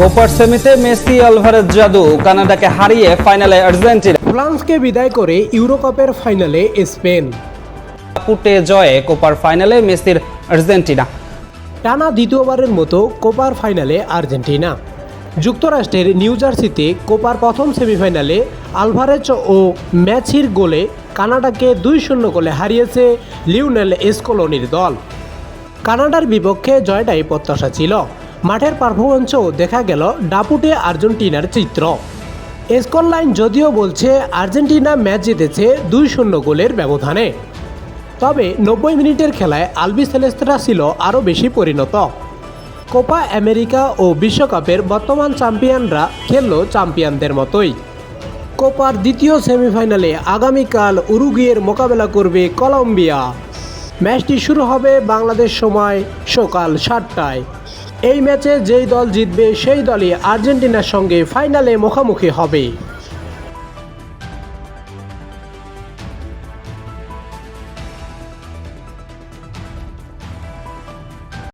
কোপার সেমিতে Messi Alvarez জাদু কানাডাকে হারিয়ে ফাইনালে আর্জেন্টিনা। ফ্রান্সকে বিদায় করে ইউরোকাপের ফাইনালে স্পেন। পুটে জয়ে কোপার ফাইনালে মেসির আর্জেন্টিনা। টানা দ্বিতীয়বারের মতো কোপার ফাইনালে আর্জেন্টিনা। যুক্তরাষ্ট্রের নিউ জার্সিতে কোপার প্রথম সেমিফাইনালে আলভারেজ ও ম্যাচির গোলে কানাডাকে দুই শূন্য গোলে হারিয়েছে লিওনেল এসকোলনির দল। কানাডার বিপক্ষে জয়টাই প্রত্যাশা ছিল। মাঠের পারফরমেন্সও দেখা গেল ডাপুটে আর্জেন্টিনার চিত্র। স্কোর লাইন যদিও বলছে আর্জেন্টিনা ম্যাচ জিতেছে দুই শূন্য গোলের ব্যবধানে। তবে নব্বই মিনিটের খেলায় আলবি সেলেস্তারা ছিল আরও বেশি পরিণত। কোপা আমেরিকা ও বিশ্বকাপের বর্তমান চ্যাম্পিয়নরা খেলল চ্যাম্পিয়নদের মতোই। কোপার দ্বিতীয় সেমিফাইনালে আগামীকাল উরুগুয়ের মোকাবেলা করবে কলম্বিয়া। ম্যাচটি শুরু হবে বাংলাদেশ সময় সকাল সাতটায়। এই ম্যাচে যেই দল জিতবে সেই দলই আর্জেন্টিনার সঙ্গে ফাইনালে মুখোমুখি হবে।